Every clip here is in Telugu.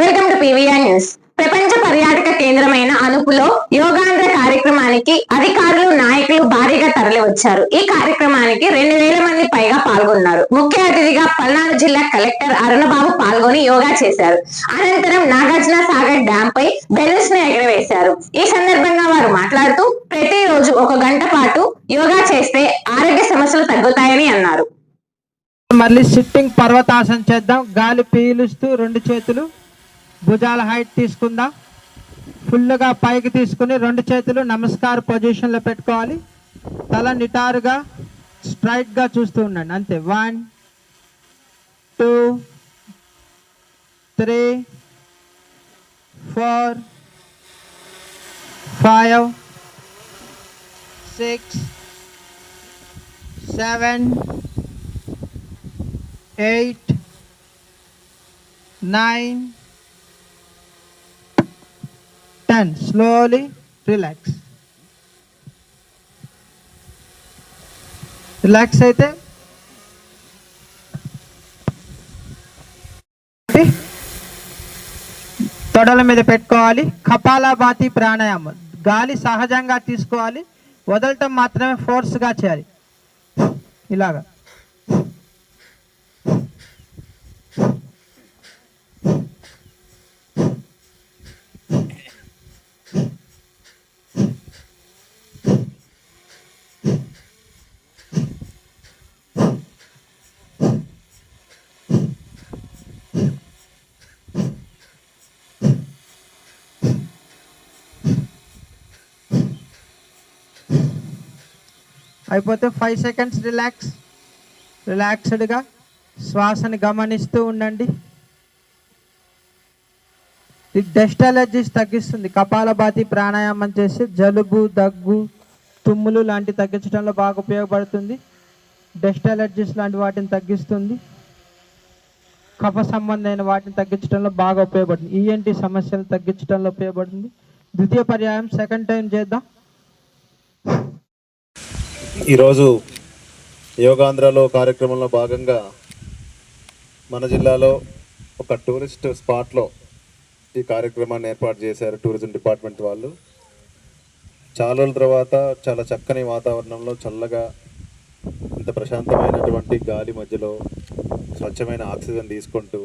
Welcome to PVR news. ప్రపంచ పర్యాటక కేంద్రమైన అనుపులో యోగాంధ్ర కార్యక్రమానికి అధికారులు నాయకులు భారీగా తరలి వచ్చారు ఈ కార్యక్రమానికి రెండు వేల మంది పైగా పాల్గొన్నారు. ముఖ్య అతిథిగా పల్నాడు జిల్లా కలెక్టర్ అరుణబాబు పాల్గొని యోగా చేశారు. అనంతరం నాగార్జున సాగర్ డ్యామ్ పై బెలూన్స్ను ఎగరవేశారు. ఈ సందర్భంగా వారు మాట్లాడుతూ ప్రతిరోజు ఒక గంట పాటు యోగా చేస్తే ఆరోగ్య సమస్యలు తగ్గుతాయని అన్నారు. మళ్ళీ సిట్టింగ్ పర్వతాసనం చేద్దాం. గాలి పీలుస్తూ రెండు చేతులు. భుజాల హైట్ తీసుకుందాం. ఫుల్గా పైకి తీసుకుని రెండు చేతులు నమస్కార పొజిషన్లో పెట్టుకోవాలి. తల నిటారుగా స్ట్రైట్గా చూస్తూ ఉండండి. అంతే. One two three four five six seven eight nine 10 slowly relax. Relax అయితే. తొడల మీద పెట్టుకోవాలి. కపాలభాతి ప్రాణాయామం. గాలి సహజంగా తీసుకోవాలి. వదలటం మాత్రమే ఫోర్స్గా చేయాలి. ఇలాగా. అయిపోతే ఫైవ్ సెకండ్స్ రిలాక్స్ రిలాక్స్డ్గా శ్వాసని గమనిస్తూ ఉండండి. ఇది డస్ట్ అలర్జీస్ తగ్గిస్తుంది. కపాలభాతి ప్రాణాయామం చేసి జలుబు దగ్గు తుమ్ములు లాంటి తగ్గించడంలో బాగా ఉపయోగపడుతుంది. డస్ట్ అలర్జీస్ లాంటి వాటిని తగ్గిస్తుంది. కఫ సంబంధమైన వాటిని తగ్గించడంలో బాగా ఉపయోగపడుతుంది. ఈఎన్టీ సమస్యలు తగ్గించడంలో ఉపయోగపడుతుంది. ద్వితీయ పర్యాయం సెకండ్ టైం చేద్దాం. ఈరోజు యోగాంధ్రలో కార్యక్రమంలో భాగంగా మన జిల్లాలో ఒక టూరిస్ట్ స్పాట్లో ఈ కార్యక్రమాన్ని ఏర్పాటు చేశారు టూరిజం డిపార్ట్మెంట్ వాళ్ళు. చాలా రోజుల తర్వాత చాలా చక్కని వాతావరణంలో చల్లగా ఇంత ప్రశాంతమైనటువంటి గాలి మధ్యలో స్వచ్ఛమైన ఆక్సిజన్ తీసుకుంటూ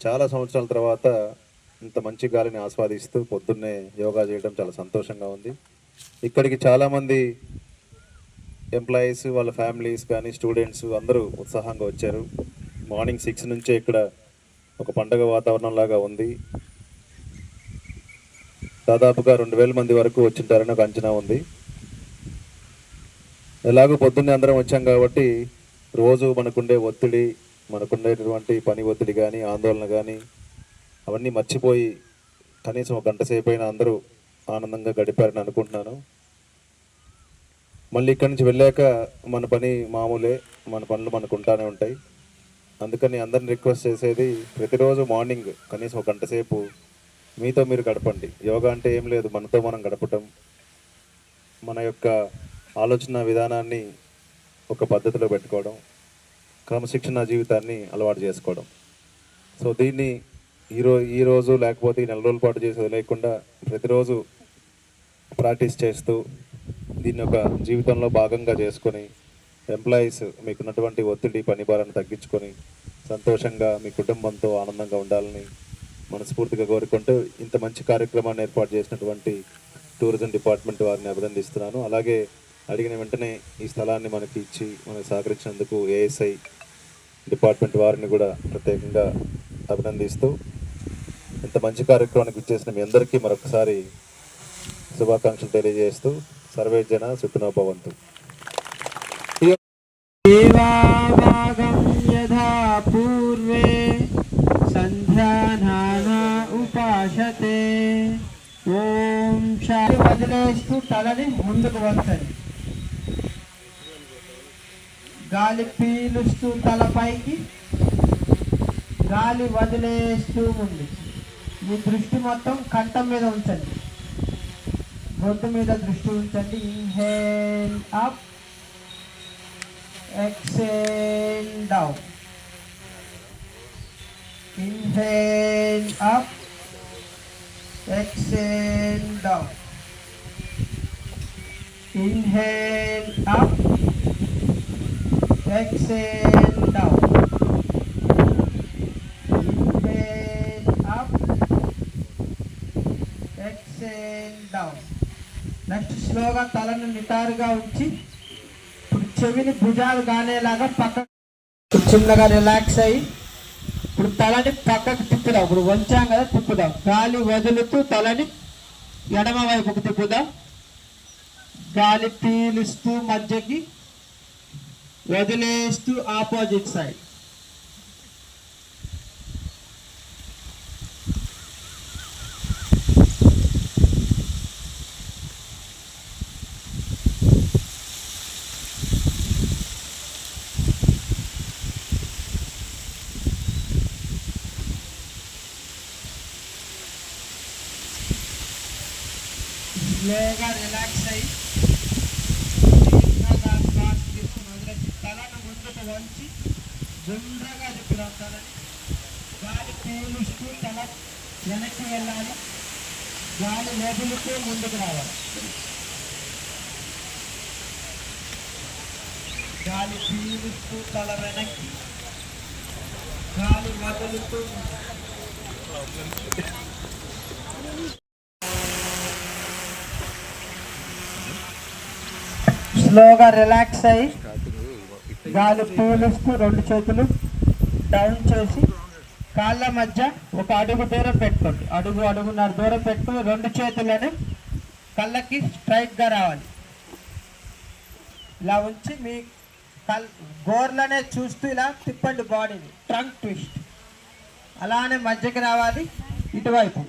చాలా సంవత్సరాల తర్వాత ఇంత మంచి గాలిని ఆస్వాదిస్తూ పొద్దున్నే యోగా చేయడం చాలా సంతోషంగా ఉంది. ఇక్కడికి చాలామంది ఎంప్లాయీస్ వాళ్ళ ఫ్యామిలీస్ కానీ స్టూడెంట్స్ అందరూ ఉత్సాహంగా వచ్చారు. మార్నింగ్ సిక్స్ నుంచే ఇక్కడ ఒక పండగ వాతావరణం లాగా ఉంది. దాదాపుగా రెండు వేల మంది వరకు వచ్చింటారని ఒక అంచనా ఉంది. ఎలాగో పొద్దున్నే అందరం వచ్చాం కాబట్టి రోజు మనకుండే ఒత్తిడి మనకుండేటటువంటి పని ఒత్తిడి కానీ ఆందోళన కానీ అవన్నీ మర్చిపోయి కనీసం ఒక గంట సేపు అయినా అందరూ ఆనందంగా గడిపారని అనుకుంటున్నాను. మళ్ళీ ఇక్కడి నుంచి వెళ్ళాక మన పని మామూలే మన పనులు మనకు ఉంటానే ఉంటాయి. అందుకని అందరిని రిక్వెస్ట్ చేసేది ప్రతిరోజు మార్నింగ్ కనీసం ఒక గంట సేపు మీతో మీరు గడపండి. యోగా అంటే ఏం లేదు మనతో మనం గడపటం. మన యొక్క ఆలోచన విధానాన్ని ఒక పద్ధతిలో పెట్టుకోవడం. క్రమశిక్షణ జీవితాన్ని అలవాటు చేసుకోవడం. సో దీన్ని ఈరో ఈ రోజు లేకపోతే నెల రోజుల పాటు చేసేది లేకుండా ప్రతిరోజు ప్రాక్టీస్ చేస్తూ దీన్ని ఒక జీవితంలో భాగంగా చేసుకొని ఎంప్లాయీస్ మీకున్నటువంటి ఒత్తిడి పని భారాన్ని తగ్గించుకొని సంతోషంగా మీ కుటుంబంతో ఆనందంగా ఉండాలని మనస్ఫూర్తిగా కోరుకుంటూ ఇంత మంచి కార్యక్రమాన్ని ఏర్పాటు చేసినటువంటి టూరిజం డిపార్ట్మెంట్ వారిని అభినందిస్తున్నాను. అలాగే అడిగిన వెంటనే ఈ స్థలాన్ని మనకి ఇచ్చి మనకు సహకరించినందుకు ఏఎస్ఐ డిపార్ట్మెంట్ వారిని కూడా ప్రత్యేకంగా అభినందిస్తూ ఇంత మంచి కార్యక్రమానికి ఇచ్చేసిన మీ అందరికీ మరొకసారి శుభాకాంక్షలు తెలియజేస్తూ సర్వే జన సుఖినో భవంతు. పూర్వే సంధ్యానాన ఉపాసతే. ఓం శాంతి వదిలేస్తూ తలని ముందుకు వంచండి. గాలి పీలుస్తూ తలపైకి గాలి వదిలేస్తూ ఉంది మీ దృష్టి మొత్తం కంఠం మీద ఉంచండి. గొంతు మీద దృష్టి ఉంచండి inhale up exhale down inhale Inhale up. Exhale down. Inhale up. Exhale down. Inhale up. Exhale down. Next స్లోగా తలను నిటారుగా ఉంచి ఇప్పుడు చెవిని భుజాలు కానేలాగా పక్క చిన్నగా రిలాక్స్ అయ్యి ఇప్పుడు తలని పక్కకు తిప్పుదాం. ఇప్పుడు వంచాం కదా తిప్పుదాం. గాలి వదులుతూ తలని ఎడమ వైపుకు తిప్పుదాం. గాలి పీలుస్తూ మధ్యకి వదిలేస్తూ ఆపోజిట్ సైడ్ స్లోగా రిలాక్స్ అయ్యి దీర్ఘంగా శ్వాస తీసుకుని వదిలేసి తలను ముందుకు వంచి జుండ్రగా తిప్పుదాం తలని గాలి పీలుస్తూ తల వెనక్కి వెళ్ళాలి వదులుతూ ముందుకు రావాలి. గాలి పీలుస్తూ తల వెనక్కి గాలి వదులుతూ. స్లోగా రిలాక్స్ అయ్యి గాలి పీలుస్తూ రెండు చేతులు డౌన్ చేసి కాళ్ళ మధ్య ఒక అడుగు దూరం పెట్టుకోండి. అడుగు అడుగున్నర దూరం పెట్టుకుని రెండు చేతులను కళ్ళకి స్ట్రైట్గా రావాలి. ఇలా ఉంచి మీ కల్ గోర్లనే చూస్తూ ఇలా తిప్పండి బాడీని. ట్రంక్ ట్విస్ట్ అలానే మధ్యకి రావాలి. ఇటువైపు.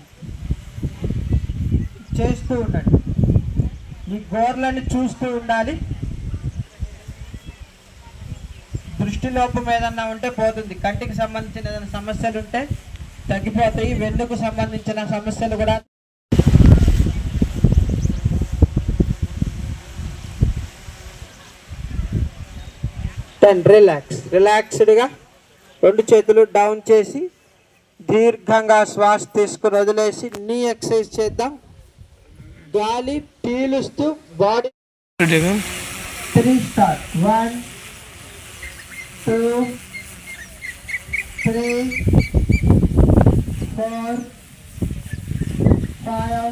చేస్తూ ఉండండి. మీ గోర్లను చూస్తూ ఉండాలి. దృష్టి లోపం ఏదన్నా ఉంటే పోతుంది. కంటికి సంబంధించిన ఏదైనా సమస్యలు ఉంటే తగ్గిపోతాయి. వెన్నుకు సంబంధించిన సమస్యలు కూడా టెన్ రిలాక్స్ రిలాక్స్డ్గా రెండు చేతులు డౌన్ చేసి దీర్ఘంగా శ్వాస తీసుకుని వదిలేసి నీ ఎక్సర్సైజ్ చేద్దాం. గాలి పీలుస్తూ body three star one two three four five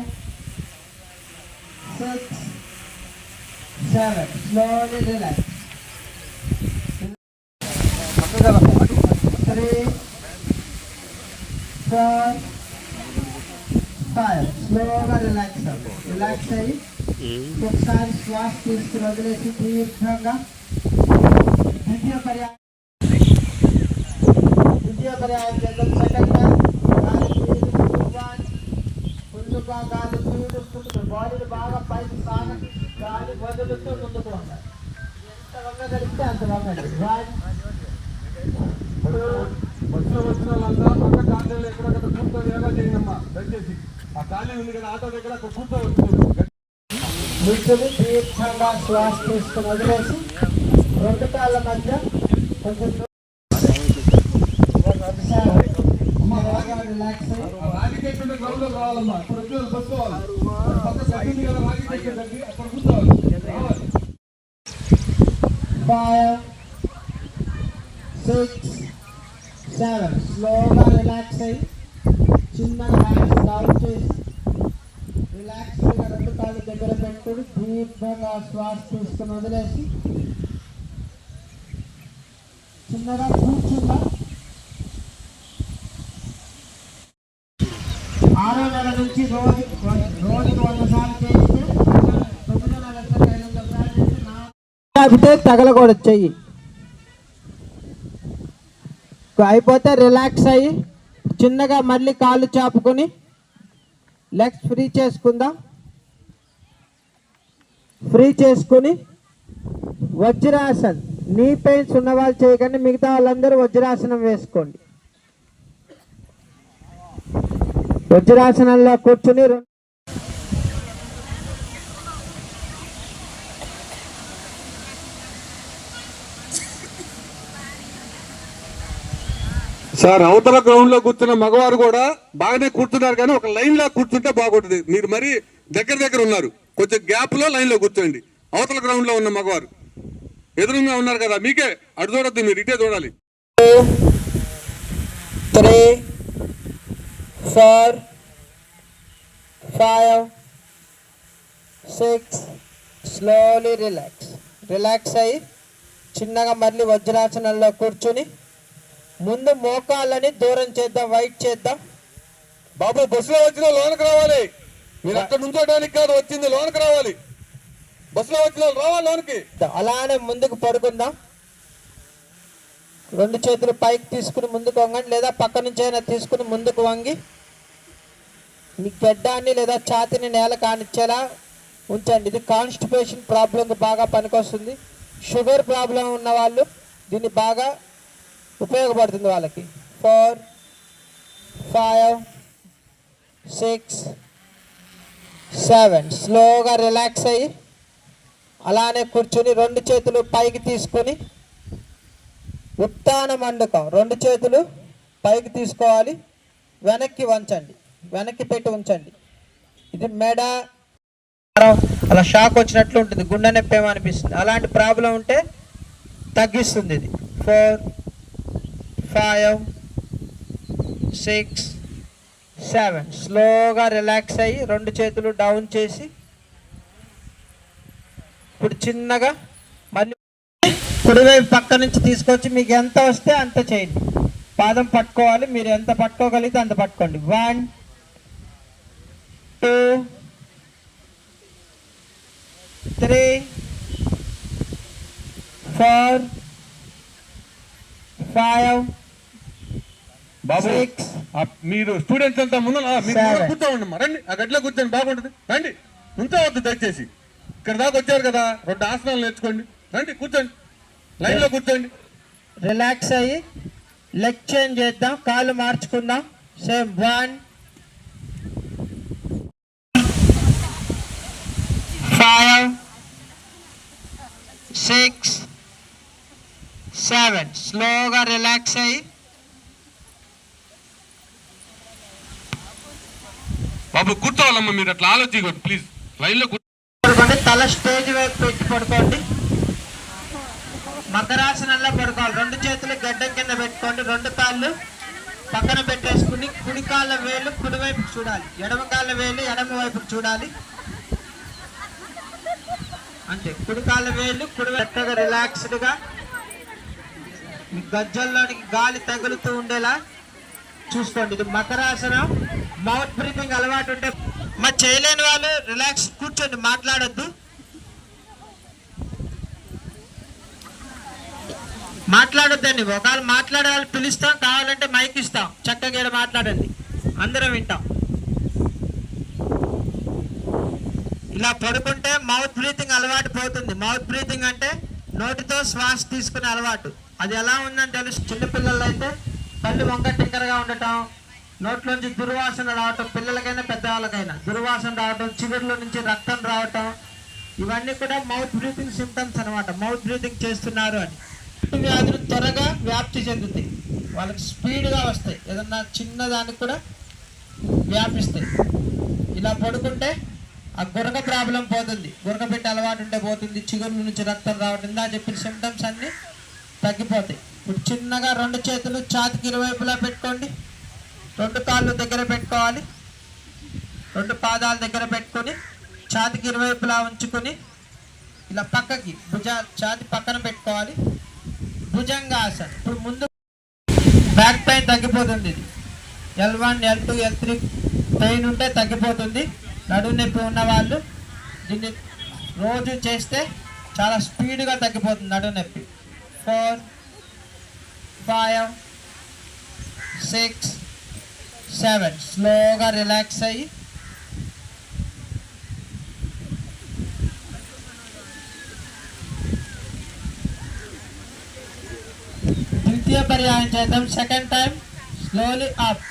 six seven slowly relax three four five స్లోగా రిలాక్స్ అవ్వండి రిలాక్స్ అయ్యి ఒకసారి శ్వాస తీసుకుని వదిలేసి దీర్ఘంగా ద్వితీయ పర్యాయం గాలి పీలుస్తూ one. ఫుల్లుగా గాలి పీలుస్తుంది బాడీని బాగా పైకి సాగండి గాలి వదులుతూ ముందుకు వంగాలి ఎంత వంగగలిగితే అంత వంగండి వన్ వచ్చిన వచ్చిన వాళ్ళంతా పక్క ఖాళీలు ఎక్కడ అక్కడ కూర్చొని యోగా చేయండమ్మా దయచేసి ఆ ఖాళీ ఉంది కదా ఆటో దగ్గర అక్కడ కూర్చోవచ్చు నిల్చుని దీర్ఘంగా శ్వాస తీసుకుని వదిలేసి రెండు కాళ్ళ మధ్య కొంచెం రిలాక్స్ అయ్యి రాగి చెట్టు గ్రౌండ్లో రావాలమ్మా ఇప్పుడు ఉద్యోగులు పట్టుకోవాలి పక్క గడ్డి కదా అక్కడ కూర్చోవాలి. స్లోగా రిలాక్స్ అయ్యి చిన్న హ్యాండ్స్ డౌన్ చేసి రిలాక్స్గా రెండు కాళ్ళు దగ్గర పెట్టుకుని దీర్ఘంగా శ్వాస తీసుకుని వదిలేసి చిన్నగా కూర్చో. ఆరో నెల నుంచి రోజు రోజుకు వంద సార్లు చేస్తే తొమ్మిదో నెల ఐదు వందల సార్లు చేస్తే తగలకూడదు చెయ్యి. అయిపోతే రిలాక్స్ అయ్యి చిన్నగా మళ్ళీ కాళ్ళు చాపుకొని లెగ్స్ ఫ్రీ చేసుకుందాం. ఫ్రీ చేసుకుని వజ్రాసన్. నీ పెయిన్స్ ఉన్న వాళ్ళు చేయకండి మిగతా వాళ్ళందరూ వజ్రాసనం వేసుకోండి. వజ్రాసనంలో కూర్చుని సార్ అవతల గ్రౌండ్లో కూర్చున్న మగవారు కూడా బాగానే కూర్చున్నారు కానీ ఒక లైన్ లా కూర్చుంటే బాగుంటుంది. మీరు మరీ దగ్గర దగ్గర ఉన్నారు. కొంచెం గ్యాప్లో లైన్లో కూర్చోండి. అవతల గ్రౌండ్లో ఉన్న మగవారు. ఎదురుగా ఉన్నారు కదా మీకే. అటు చూడొద్దు మీరు ఇటే చూడాలి. Three four five six slowly relax. Relax అయ్యి చిన్నగా మళ్ళీ వజ్రాసనంలో కూర్చుని ముందు మోకాళ్ళని దూరం చేద్దాం వైట్ చేద్దాం. బాబు బస్సులో వచ్చిన లోనకి రావాలి. మీరు అక్కడ నుంచోడానికి కాదు వచ్చింది లోనకి రావాలి. బస్సులో వచ్చిన రావాలి లోనికి. అలానే ముందుకు పడుకుందాం. రెండు చేతులు పైకి తీసుకుని ముందుకు వంగండి లేదా పక్క నుంచి అయినా తీసుకుని ముందుకు వంగి మీ గడ్డాన్ని లేదా ఛాతిని నేల కానిచ్చేలా ఉంచండి. ఇది కాన్స్టిపేషన్ ప్రాబ్లంకి బాగా పనికొస్తుంది. షుగర్ ప్రాబ్లం ఉన్న వాళ్ళు దీన్ని బాగా ఉపయోగపడుతుంది వాళ్ళకి. ఫోర్ ఫైవ్ సిక్స్ సెవెన్ స్లోగా రిలాక్స్ అయ్యి అలానే కూర్చుని రెండు చేతులు పైకి తీసుకొని ఉత్తాన మండకం. రెండు చేతులు పైకి తీసుకోవాలి. వెనక్కి వంచండి. వెనక్కి పెట్టి ఉంచండి. ఇది మెడ అలా షాక్ వచ్చినట్లు ఉంటుంది. గుండె నొప్పి అలాంటి ప్రాబ్లం ఉంటే తగ్గిస్తుంది ఇది. Four five six seven. స్లోగా రిలాక్స్ అయ్యి రెండు చేతులు డౌన్ చేసి ఇప్పుడు చిన్నగా మళ్ళీ కుడివైపు పక్క నుంచి తీసుకొచ్చి మీకు ఎంత వస్తే అంత చేయండి. పాదం పట్టుకోవాలి మీరు ఎంత పట్టుకోగలిగితే అంత పట్టుకోండి. One two three four five బాబు సిక్స్ మీరు స్టూడెంట్స్ అంతా ముందు కూర్చోండి. రండి. ఆ గట్టిలో కూర్చొని బాగుంటుంది. రండి. ఉంచవద్దు దయచేసి. ఇక్కడ దాకా వచ్చారు కదా రెండు ఆసనాలు నేర్చుకోండి. రండి కూర్చోండి. లైన్లో కూర్చోండి. రిలాక్స్ అయ్యి లెగ్ చేంజ్ చేద్దాం కాళ్ళు మార్చుకుందాం. Same one five six seven స్లోగా రిలాక్స్ అయ్యి. బాబు కూర్చోవాలమ్మా మీరు అట్లా ఆలోచించకూడదు ప్లీజ్ లైన్లో కూర్చో. పడుకోండి తల స్టేజ్ వైపు పెట్టి పడుకోండి. మకరాసనంలో పడుకోవాలి రెండు చేతులు గడ్డం కింద పెట్టుకోండి. రెండు కాళ్ళు పక్కన పెట్టేసుకుని కుడి కాళ్ళ వేలు కుడివైపుకు చూడాలి. ఎడమ కాళ్ళ వేలు ఎడమ వైపుకు చూడాలి. అంతే. కుడి కాళ్ళ వేలు కుడి చక్కగా రిలాక్స్డ్గా గజ్జల్లోనికి గాలి తగులుతూ ఉండేలా చూసుకోండి. ఇది మకరాసనం మౌత్ బ్రీతింగ్ అలవాటు ఉంటే మరి చేయలేని వాళ్ళు రిలాక్స్ కూర్చోండి. మాట్లాడొద్దు. మాట్లాడొద్దండి. ఒకవేళ మాట్లాడాలి పిలుస్తాం. కావాలంటే మైక్ ఇస్తాం. చక్కగా మాట్లాడండి. అందరం వింటాం. ఇలా పడుకుంటే మౌత్ బ్రీతింగ్ అలవాటు పోతుంది. మౌత్ బ్రీతింగ్ అంటే నోటితో శ్వాస తీసుకునే అలవాటు. అది ఎలా ఉందని తెలుసు? చిన్నపిల్లలు అయితే కళ్ళు వంక టింకరగా ఉండటం నోట్లోంచి దుర్వాసన రావటం పిల్లలకైనా పెద్దవాళ్ళకైనా దుర్వాసన రావటం చిగురులో నుంచి రక్తం రావటం ఇవన్నీ కూడా మౌత్ బ్రీతింగ్ సిమ్టమ్స్ అన్నమాట. మౌత్ బ్రీతింగ్ చేస్తున్నారు అని. వ్యాధులు త్వరగా వ్యాప్తి చెందుతాయి. వాళ్ళకి స్పీడ్గా వస్తాయి. ఏదన్నా చిన్నదానికి కూడా వ్యాపిస్తాయి. ఇలా పడుకుంటే ఆ గురక ప్రాబ్లం పోతుంది. గురక పెట్టి అలవాటు ఉంటే పోతుంది. చిగురు నుంచి రక్తం రావడం ఇందా చెప్పిన సిమ్టమ్స్ అన్నీ తగ్గిపోతాయి. ఇప్పుడు చిన్నగా రెండు చేతులు ఛాతికి ఇరువైపులా పెట్టుకోండి. రెండు కాళ్ళు దగ్గర పెట్టుకోవాలి. రెండు పాదాల దగ్గర పెట్టుకొని ఛాతికి ఇరువైపులా ఉంచుకొని ఇలా పక్కకి భుజ ఛాతి పక్కన పెట్టుకోవాలి. భుజంగాసన్ ఇప్పుడు ముందు బ్యాక్ పెయిన్ తగ్గిపోతుంది. ఇది L one L two L three pain ఉంటే తగ్గిపోతుంది. నడుము నొప్పి ఉన్న వాళ్ళు దీన్ని రోజు చేస్తే చాలా స్పీడ్గా తగ్గిపోతుంది నడుము నొప్పి. ఫోర్ ఫైవ్ సిక్స్ సెవెన్ స్లోగా రిలాక్స్ అయ్యి ద్వితీయ పర్యాయం చేద్దాం. సెకండ్ టైం స్లోలీ అప్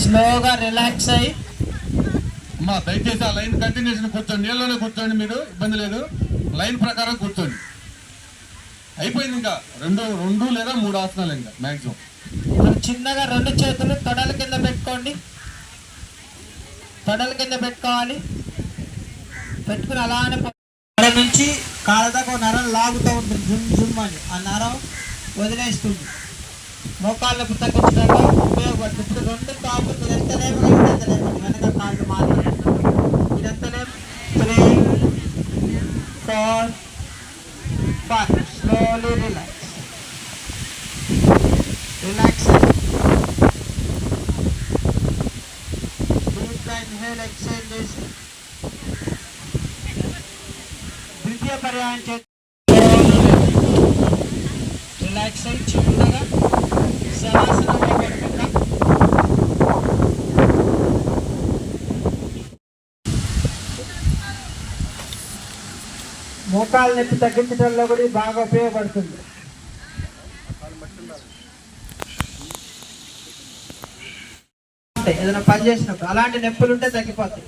స్లోగా రిలాక్స్ అయ్యి. అమ్మా దయచేసి ఆ లైన్ కంటిన్యూషన్ కూర్చోండి. నీళ్ళలోనే కూర్చోండి మీరు. ఇబ్బంది లేదు. లైన్ ప్రకారం కూర్చోండి. అయిపోయింది ఇంకా. రెండు రెండు లేదా మూడు ఆసనాలు ఇంకా మ్యాక్సిమం ఇప్పుడు చిన్నగా రెండు చేతులు తొడల కింద పెట్టుకోండి. తొడల కింద పెట్టుకోవాలి. పెట్టుకుని అలానే ప- అక్కడ నుంచి కాళ్ళ దాకా ఒక నరం లాగుతూ ఉంటుంది. జుమ్ జుమ్ అని. ఆ నరం వదిలేస్తుంది. మోకాళ్ళ నొప్పి తగ్గించడానికి ఉపయోగపడుతుంది. ఇప్పుడు రెండు కాళ్ళు ఎంత లేదు ఎంత లేపండి వెనక కాళ్ళు మాత్రం మీరు లేపు? Three four five slowly relax relax డీప్గా ఇన్హేల్ ఎక్సైల్ చేసి ద్వితీయ పర్యాయం చేసి రిలాక్స్ అయ్యి చిన్నగా శవాసనంలో పడుకుందాం మోకాలు నొప్పి తగ్గించడంలో కూడా బాగా ఉపయోగపడుతుంది. ఏదైనా పని చేసినప్పుడు అలాంటి నొప్పులు ఉంటే తగ్గిపోతాయి.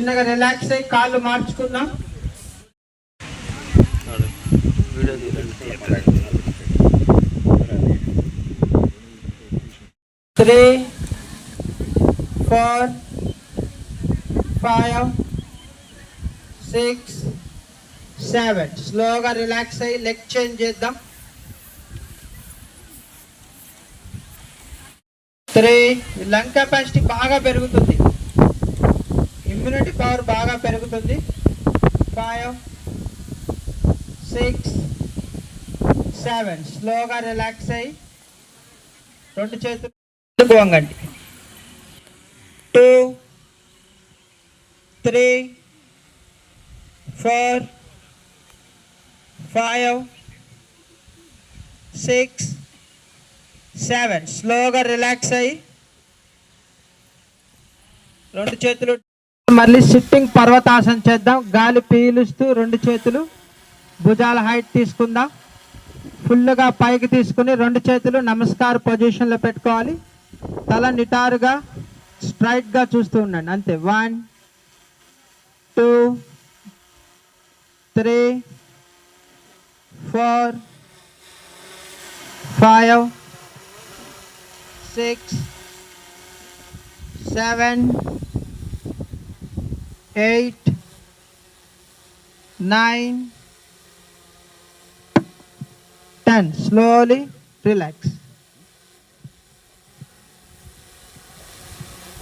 చిన్నగా రిలాక్స్ అయ్యి కాళ్ళు మార్చుకుందాం. Three four five six seven స్లోగా రిలాక్స్ అయ్యి లెగ్ చేంజ్ చేద్దాం. త్రీ లంగ్ కెపాసిటీ బాగా పెరుగుతుంది. ఇమ్యూనిటీ పవర్ బాగా పెరుగుతుంది. ఫైవ్ సిక్స్ సెవెన్ స్లోగా రిలాక్స్ అయ్యి రెండు చేతులు ముందుకు two three four five six seven స్లోగా రిలాక్స్ అయ్యి రెండు చేతులు మళ్ళీ సిట్టింగ్ పర్వతాసన చేద్దాం. గాలి పీలుస్తూ రెండు చేతులు భుజాల హైట్ తీసుకుందాం. ఫుల్గా పైకి తీసుకుని రెండు చేతులు నమస్కార పొజిషన్లో పెట్టుకోవాలి. తల నిటారుగా స్ట్రైట్గా చూస్తూ ఉండండి. అంతే. One two three four five six seven eight nine ten. Slowly relax.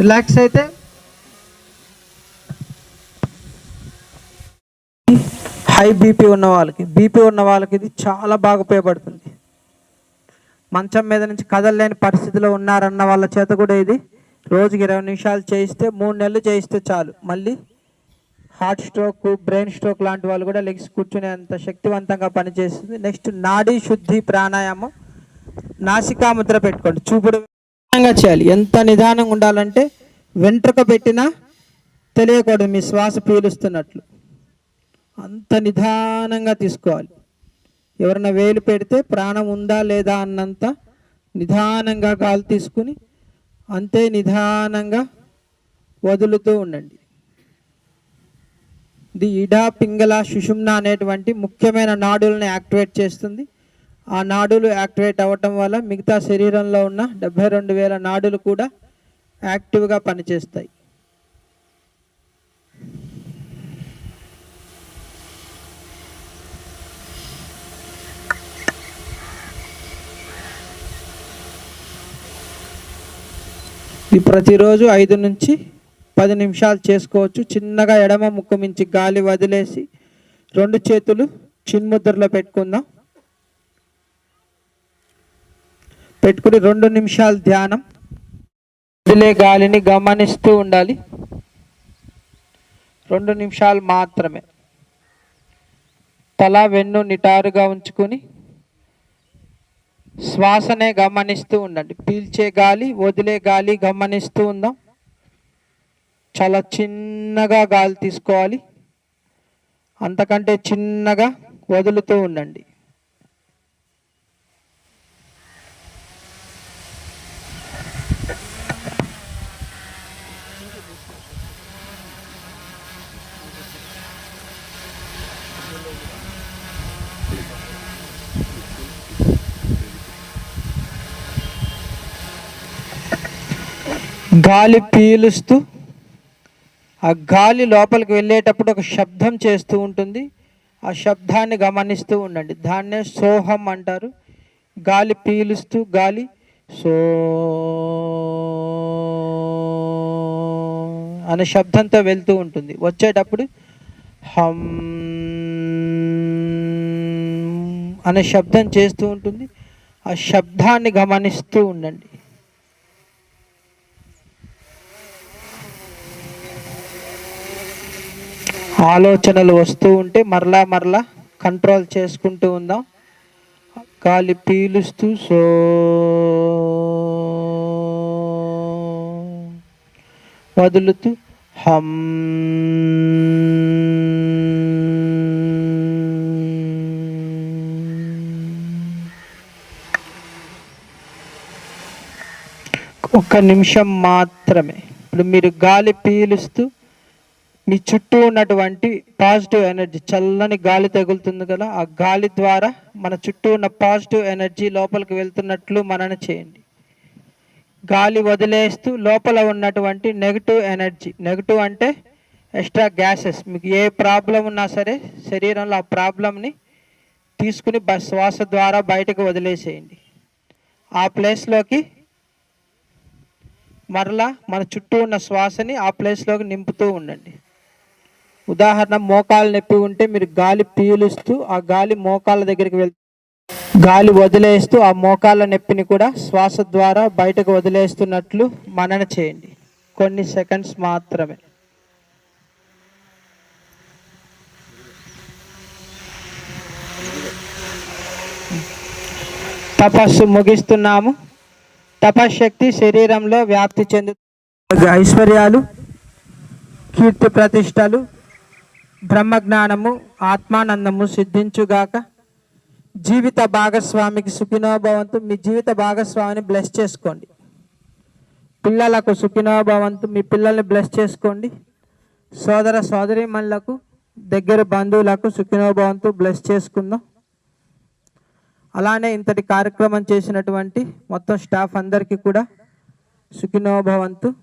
Relax అయితే హై బీపీ ఉన్న వాళ్ళకి బీపీ ఉన్న వాళ్ళకి ఇది చాలా బాగా ఉపయోగపడుతుంది. మంచం మీద నుంచి కదలలేని పరిస్థితిలో ఉన్నారన్న వాళ్ళ చేత కూడా ఇది రోజుకి ఇరవై నిమిషాలు చేయిస్తే మూడు నెలలు చేయిస్తే చాలు. మళ్ళీ హార్ట్ స్ట్రోక్ బ్రెయిన్ స్ట్రోక్ లాంటి వాళ్ళు కూడా లెగ్స్ కూర్చునేంత శక్తివంతంగా పనిచేస్తుంది. నెక్స్ట్ నాడీ శుద్ధి ప్రాణాయామం. నాసికాముద్ర పెట్టుకోండి. చూపుడు చేయాలి. ఎంత నిదానంగా ఉండాలంటే వెంట్రుక పెట్టినా తెలియకూడదు. మీ శ్వాస పీలుస్తున్నట్లు. అంత నిదానంగా తీసుకోవాలి. ఎవరైనా వేలు పెడితే ప్రాణం ఉందా లేదా అన్నంత నిదానంగా గాలి తీసుకుని అంతే నిదానంగా వదులుతూ ఉండండి. ది ఇడా పింగళ సుషుమ్న అనేటువంటి ముఖ్యమైన నాడులను యాక్టివేట్ చేస్తుంది. ఆ నాడులు యాక్టివేట్ అవ్వటం వల్ల మిగతా శరీరంలో ఉన్న డెబ్బై రెండు వేల నాడులు కూడా యాక్టివ్గా పనిచేస్తాయి. ఇది ప్రతిరోజు ఐదు నుంచి పది నిమిషాలు చేసుకోవచ్చు. చిన్నగా ఎడమ ముక్కు మించి గాలి వదిలేసి రెండు చేతులు చిన్ముద్రలో పెట్టుకుందాం. పెట్టుకుని రెండు నిమిషాలు ధ్యానం. వదిలే గాలిని గమనిస్తూ ఉండాలి. రెండు నిమిషాలు మాత్రమే. తల వెన్ను నిటారుగా ఉంచుకొని శ్వాసనే గమనిస్తూ ఉండండి. పీల్చే గాలి వదిలే గాలి గమనిస్తూ ఉందాం. చాలా చిన్నగా గాలి తీసుకోవాలి. అంతకంటే చిన్నగా వదులుతూ ఉండండి. గాలి పీలుస్తూ ఆ గాలి లోపలికి వెళ్ళేటప్పుడు ఒక శబ్దం చేస్తూ ఉంటుంది. ఆ శబ్దాన్ని గమనిస్తూ ఉండండి. దాన్నే సోహం అంటారు. గాలి పీలుస్తూ గాలి సో అనే శబ్దంతో వెళ్తూ ఉంటుంది. వచ్చేటప్పుడు హమ్ అనే శబ్దం చేస్తూ ఉంటుంది. ఆ శబ్దాన్ని గమనిస్తూ ఉండండి. ఆలోచనలు వస్తూ ఉంటే మరలా మరలా కంట్రోల్ చేసుకుంటూ ఉందాం. గాలి పీలుస్తూ సో వదులుతూ హమ్ ఒక్క నిమిషం మాత్రమే. ఇప్పుడు మీరు గాలి పీలుస్తూ మీ చుట్టూ ఉన్నటువంటి పాజిటివ్ ఎనర్జీ చల్లని గాలి తగులుతుంది కదా ఆ గాలి ద్వారా మన చుట్టూ ఉన్న పాజిటివ్ ఎనర్జీ లోపలికి వెళ్తున్నట్లు మనన చేయండి. గాలి వదిలేస్తూ లోపల ఉన్నటువంటి నెగిటివ్ ఎనర్జీ నెగిటివ్ అంటే ఎక్స్ట్రా గ్యాసెస్ మీకు ఏ ప్రాబ్లం ఉన్నా సరే శరీరంలో ఆ ప్రాబ్లంని తీసుకుని బ- శ్వాస ద్వారా బయటకు వదిలేసేయండి. ఆ ప్లేస్లోకి మరలా మన చుట్టూ ఉన్న శ్వాసని ఆ ప్లేస్లోకి నింపుతూ ఉండండి. ఉదాహరణ మోకాలు నొప్పి ఉంటే మీరు గాలి పీలుస్తూ ఆ గాలి మోకాళ్ళ దగ్గరికి వెళ్ గాలి వదిలేస్తూ ఆ మోకాళ్ళ నొప్పిని కూడా శ్వాస ద్వారా బయటకు వదిలేస్తున్నట్లు మనన చేయండి. కొన్ని సెకండ్స్ మాత్రమే. తపస్సు ముగిస్తున్నాము. తపశ్శక్తి శరీరంలో వ్యాప్తి చెందు ఐశ్వర్యాలు కీర్తి ప్రతిష్టలు బ్రహ్మజ్ఞానము ఆత్మానందము సిద్ధించుగాక జీవిత భాగస్వామికి సుఖినోభవంతు మీ జీవిత భాగస్వామిని బ్లెస్ చేసుకోండి. పిల్లలకు సుఖినోభవంతు మీ పిల్లల్ని బ్లెస్ చేసుకోండి. సోదర సోదరిమణులకు దగ్గర బంధువులకు సుఖినోభవంతు బ్లెస్ చేసుకుందాం. అలానే ఇంతటి కార్యక్రమం చేసినటువంటి మొత్తం స్టాఫ్ అందరికీ కూడా సుఖినోభవంతు.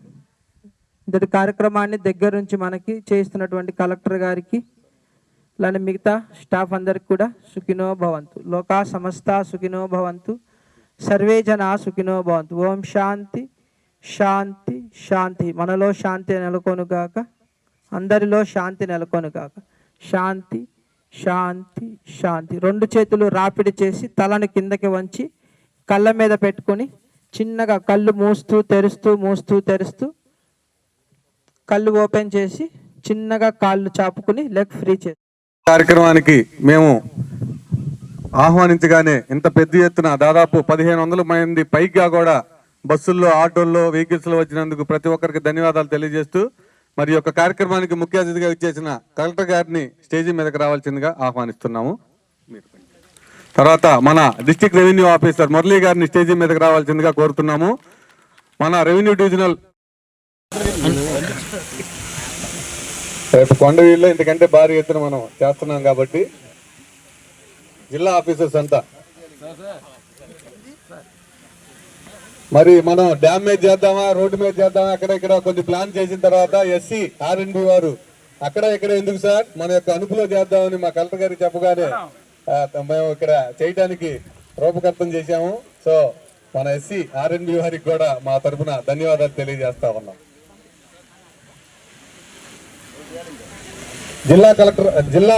ఇంతటి కార్యక్రమాన్ని దగ్గర నుంచి మనకి చేస్తున్నటువంటి కలెక్టర్ గారికి అలానే మిగతా స్టాఫ్ అందరికి కూడా సుఖినో భవంతు. లోకా సమస్త సుఖినో భవంతు. సర్వే జన సుఖినో భవంతు. ఓం శాంతి శాంతి శాంతి. మనలో శాంతి నెలకొనుగాక అందరిలో శాంతి నెలకొనుగాక. శాంతి శాంతి శాంతి. రెండు చేతులు రాపిడి చేసి తలను కిందకి వంచి కళ్ళ మీద పెట్టుకొని చిన్నగా కళ్ళు మూస్తూ తెరుస్తూ మూస్తూ తెరుస్తూ కళ్ళు ఓపెన్ చేసి చిన్నగా కాళ్ళు చాపుకుని లెగ్ ఫ్రీ చేసి కార్యక్రమానికి మేము ఆహ్వానించగానే ఇంత పెద్ద ఎత్తున దాదాపు పదిహేను వందల మంది పైగా కూడా బస్సుల్లో ఆటోల్లో వెహికల్స్లో వచ్చినందుకు ప్రతి ఒక్కరికి ధన్యవాదాలు తెలియజేస్తూ మరి యొక్క కార్యక్రమానికి ముఖ్య అతిథిగా ఇచ్చేసిన కలెక్టర్ గారిని స్టేజీ మీదకి రావాల్సిందిగా ఆహ్వానిస్తున్నాము. తర్వాత మన డిస్ట్రిక్ట్ రెవెన్యూ ఆఫీసర్ మురళీ గారిని స్టేజీ మీదకి రావాల్సిందిగా కోరుతున్నాము. మన రెవెన్యూ డివిజనల్ రేపు కొండవీళ్ళలో ఇంతకంటే భారీ ఎత్తున మనం చేస్తున్నాం కాబట్టి జిల్లా ఆఫీసర్స్ అంతా. మరి మనం డ్యామేజ్ చేద్దామా రోడ్డు మీద చేద్దామా అక్కడ ఇక్కడ కొంచెం ప్లాన్ చేసిన తర్వాత ఎస్సీ ఆర్ఎన్బి వారు అక్కడ ఇక్కడ ఎందుకు సార్? మన యొక్క అనుపులో చేద్దామని మా కలెక్టర్ గారికి చెప్పగానే మేము ఇక్కడ చేయడానికి రూపకల్పన చేశాము. సో మన ఎస్సీ ఆర్ఎన్బి వారికి కూడా మా తరపున ధన్యవాదాలు తెలియజేస్తా ఉన్నాం. జిల్లా కలెక్టర్ జిల్లా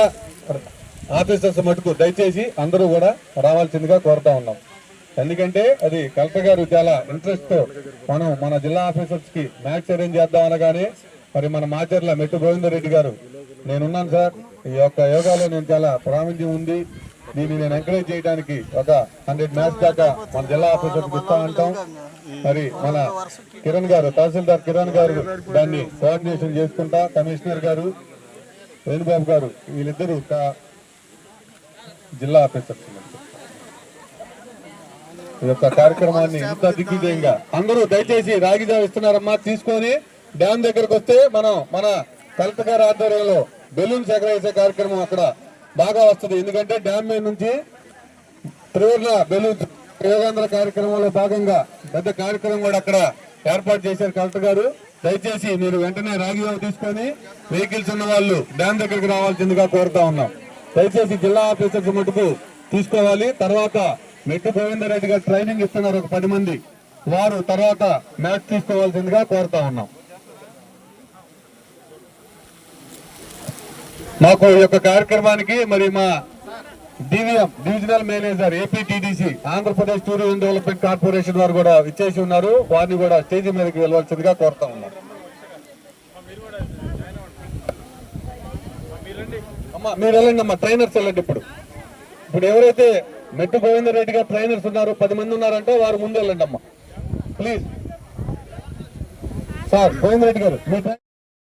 ఆఫీసర్స్ మటుకు దయచేసి అందరూ కూడా రావాల్సిందిగా కోరుతా ఉన్నాం. ఎందుకంటే అది కలెక్టర్ గారు చాలా ఇంట్రెస్ట్తో మనం మన జిల్లా ఆఫీసర్స్కి మ్యాచ్ అరేంజ్ చేద్దాం అనగానే మరి మన మాచర్ల మెట్టు గోవిందరెడ్డి గారు నేనున్నాను సార్. ఈ యొక్క యోగాలో నేను చాలా ప్రావీణ్యం ఉంది. దీన్ని నేను ఎంకరేజ్ చేయడానికి ఒక హండ్రెడ్ మ్యాచ్ దాకా మన జిల్లా ఆఫీసర్కి ఇస్తా ఉంటాం మరి మన కిరణ్ గారు తహసీల్దార్ కిరణ్ గారు దాన్ని కోఆర్డినేషన్ చేసుకుంటా కమిషనర్ గారు వేణుబాబు గారు వీళ్ళిద్దరూ జిల్లా ఆఫీసర్స్ ఈ యొక్క కార్యక్రమాన్ని ఇంత దిగ్విజయంగా అందరూ దయచేసి రాగిజావ ఇస్తున్నారమ్మా. తీసుకొని డ్యామ్ దగ్గరకు వస్తే మనం మన కలెక్టర్ గారి ఆధ్వర్యంలో బెలూన్ సేకరించే కార్యక్రమం అక్కడ బాగా వస్తుంది. ఎందుకంటే డ్యామ్ మీద నుంచి త్రివర్ణ బెలూన్ యోగాంధ్ర కార్యక్రమంలో భాగంగా పెద్ద కార్యక్రమం కూడా అక్కడ ఏర్పాటు చేశారు కలెక్టర్ గారు. దయచేసి మీరు వెంటనే రాగిజావ తీసుకొని వెహికల్స్ ఉన్న వాళ్ళు డ్యామ్ దగ్గరికి రావాల్సిందిగా కోరుతా ఉన్నాం. దయచేసి జిల్లా ఆఫీసర్స్ మటుకు తీసుకోవాలి. తర్వాత మెట్టు గోవిందర్ రెడ్డి గారు ట్రైనింగ్ ఇస్తున్నారు ఒక పది మంది. వారు తర్వాత మ్యాచ్ తీసుకోవాల్సిందిగా కోరుతా ఉన్నాం. మాకు ఈ యొక్క కార్యక్రమానికి మరి మా DVM divisional manager APTDC Andhra Pradesh tourism development corporation వారు కూడా ఇచ్చేసి ఉన్నారు. వారిని కూడా స్టేజ్ మీదకి వెళ్ళవలసిందిగా కోరుతా ఉన్నారు అమ్మా మీరు వెళ్ళండి అమ్మా ట్రైనర్స్ వెళ్ళండి ఇప్పుడు. ఇప్పుడు ఎవరైతే మెట్టు గోవిందరెడ్డి గారు ట్రైనర్స్ ఉన్నారు పది మంది ఉన్నారంటే వారు ముందు వెళ్ళండి అమ్మా. ప్లీజ్ సార్ గోవిందరెడ్డి గారు మీ